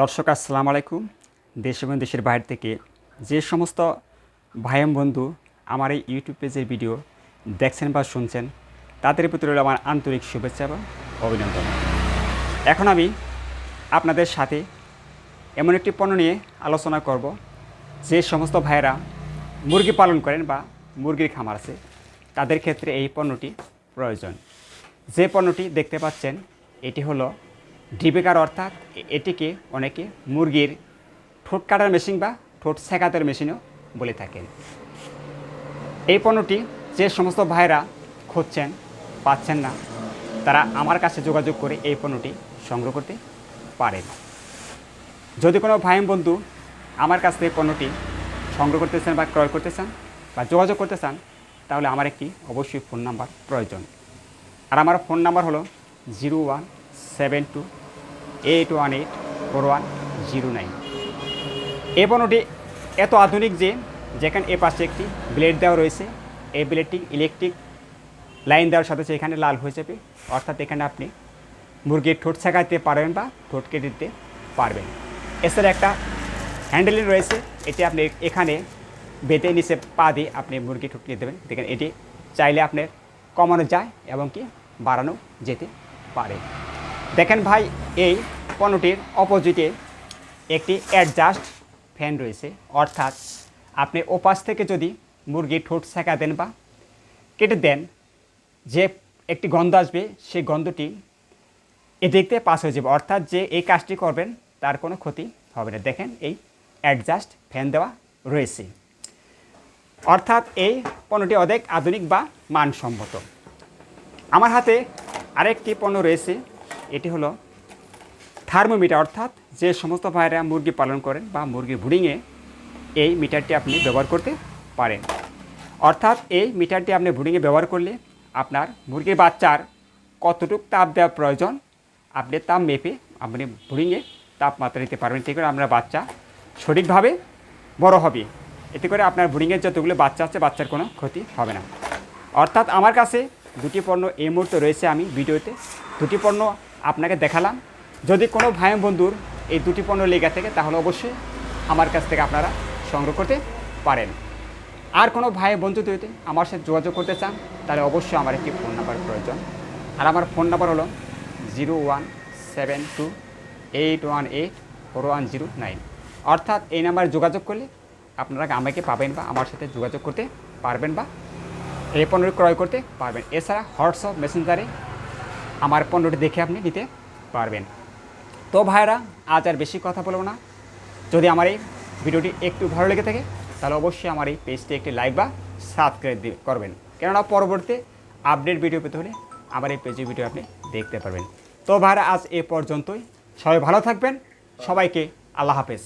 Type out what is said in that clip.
দর্শক, আসসালামু আলাইকুম। দেশ এবং দেশের বাইরে থেকে যে সমস্ত ভাই বন্ধু আমার এই ইউটিউব পেজের ভিডিও দেখছেন বা শুনছেন, তাদের প্রতি রইল আমার আন্তরিক শুভেচ্ছা এবং অভিনন্দন। এখন আমি আপনাদের সাথে এমন একটি পণ্য নিয়ে আলোচনা করব, যে সমস্ত ভাইয়েরা মুরগি পালন করেন বা মুরগির খামার আছে, তাদের ক্ষেত্রে এই পণ্যটি প্রয়োজন। যে পণ্যটি দেখতে পাচ্ছেন, এটি হলো ডিবেকার অর্থাৎ এটিকে অনেকে মুরগির ঠোঁট কাটার মেশিন বা ঠোঁট সেকাতের মেশিনও বলে থাকেন। এই পণ্যটি যে সমস্ত ভাইরা খুঁজছেন, পাচ্ছেন না, তারা আমার কাছে যোগাযোগ করে এই পণ্যটি সংগ্রহ করতে পারেন। যদি কোনো ভাই বন্ধু আমার কাছ থেকে পণ্যটি সংগ্রহ করতে চান বা ক্রয় করতে চান বা যোগাযোগ করতে চান, তাহলে আমার একটি অবশ্যই ফোন নাম্বার প্রয়োজন। আর আমার ফোন নাম্বার হলো zero one seven two eight one eight four one zero nine এই পণ্যটি এত আধুনিক যে যেখানে এ পাশে একটি ব্লেড দেওয়া রয়েছে। এই ব্লেডটি ইলেকট্রিক লাইন দেওয়ার সাথে এখানে লাল হয়ে যাবে। অর্থাৎ এখানে আপনি মুরগির ঠোঁট ছেঁকাতে পারবেন বা ঠোঁট কেটে দিতে পারবেন। এছাড়া একটা হ্যান্ডেলিং রয়েছে। এটি আপনি এখানে বেঁধে নিচে পা দিয়ে আপনি মুরগি ঠুকিয়ে দেবেন। দেখেন, এটি চাইলে আপনার কমানো যায় এবং কি বাড়ানো যেতে পারে। দেখেন ভাই, এই পণ্যটির অপোজিটে একটি অ্যাডজাস্ট ফ্যান রয়েছে। অর্থাৎ আপনি ওপাশ থেকে যদি মুরগির ঠোঁট ছেঁকা দেন বা কেটে দেন, যে একটি গন্ধ আসবে, সেই গন্ধটি এ দেখতে পাস হয়ে যাবে। অর্থাৎ যে এই কাজটি করবেন, তার কোনো ক্ষতি হবে না। দেখেন, এই অ্যাডজাস্ট ফ্যান দেওয়া রয়েছে। অর্থাৎ এই পণ্যটি অনেক আধুনিক বা মানসম্মত। আমার হাতে আরেকটি পণ্য রয়েছে এটি হলো থার্মোমিটার, অর্থাৎ যে সমস্ত ভাইরা মুরগি পালন করেন বা মুরগির ব্রিডিংয়ে এই মিটারটি আপনি ব্যবহার করতে পারেন। অর্থাৎ এই মিটারটি আপনি ব্রিডিংয়ে ব্যবহার করলে আপনার মুরগির বাচ্চার কতটুকু তাপ দেওয়া প্রয়োজন, আপনি তাপ মেপে আপনি ব্রিডিংয়ে তাপমাত্রা নিতে পারবেন। এতে করে আপনার বাচ্চা সঠিকভাবে বড় হবে। এতে করে আপনার ব্রিডিংয়ের যতগুলো বাচ্চা আছে, বাচ্চার কোনো ক্ষতি হবে না। অর্থাৎ আমার কাছে দুটি পণ্য এই মুহূর্তে রয়েছে। আমি ভিডিওতে দুটি পণ্য আপনাকে দেখালাম। যদি কোনো ভাই বন্ধুর এই দুটি পণ্য লেগে থাকে, তাহলে অবশ্যই আমার কাছ থেকে আপনারা সংগ্রহ করতে পারেন। আর কোনো ভাই বন্ধু যদি আমার সাথে যোগাযোগ করতে চান, তাহলে অবশ্যই আমার একটি ফোন নাম্বার প্রয়োজন। আর আমার ফোন নাম্বার হলো zero one seven two eight one eight four one zero nine. অর্থাৎ এই নাম্বারে যোগাযোগ করলে আপনারা আমাকে পাবেন বা আমার সাথে যোগাযোগ করতে পারবেন বা এই পণ্যটি ক্রয় করতে পারবেন। এছাড়া হোয়াটসঅ্যাপ, মেসেঞ্জারে আমার পণ্যটি দেখে আপনি নিতে পারবেন। তো ভাইরা আজ আর বেশি কথা বলব না। যদি আমার এই ভিডিওটি একটু ভালো লেগে থাকে, তাহলে অবশ্যই আমার এই পেজটি একটি লাইক বা সাবস্ক্রাইব করবেন। কেননা পরবর্তী আপডেট ভিডিও পেতে হলে আমার এই পেজের ভিডিও আপনি দেখতে পারবেন। তো ভাইরা আজ এ পর্যন্তই। সবাই ভালো থাকবেন। সবাইকে আল্লাহ হাফেজ।